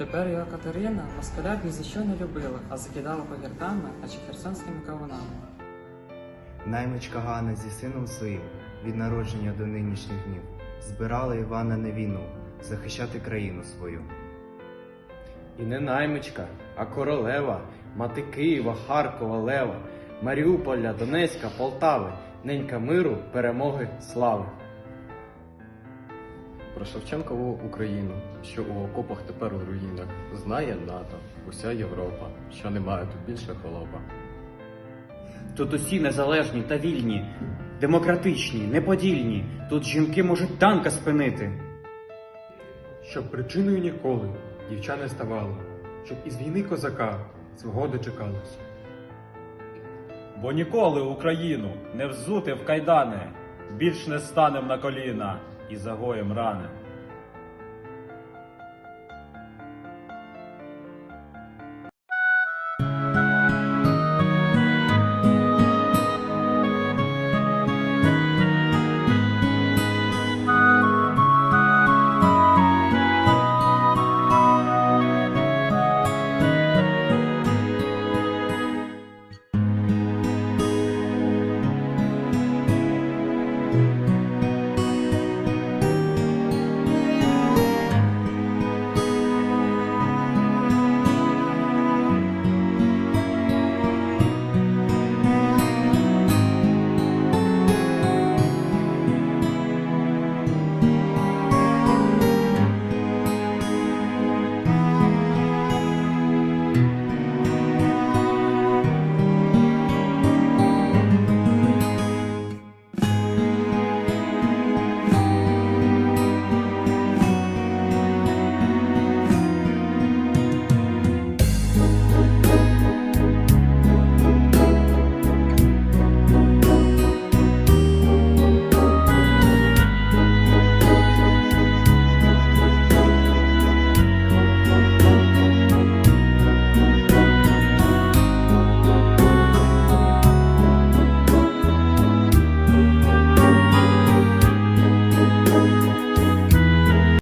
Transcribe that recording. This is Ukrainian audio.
Тепер його Катерина москаля ні за що не любила, а закидала погірками, наче херсонськими кавунами. Наймичка Ганна зі сином своїм від народження до нинішніх днів збирала Івана на війну захищати країну свою. І не наймичка, а королева, мати Києва, Харкова, Лева, Маріуполя, Донецька, Полтави, ненька миру, перемоги, слави. Про Шевченкову Україну, що у окопах тепер у руїнах, знає НАТО, уся Європа, що немає тут більше холопа. Тут усі незалежні та вільні, демократичні, неподільні. Тут жінки можуть танка спинити. Щоб причиною ніколи дівча не ставало, щоб із війни козака свого дочекалось. Бо ніколи Україну не взути в кайдани, більш не станем на коліна і загоєм рани.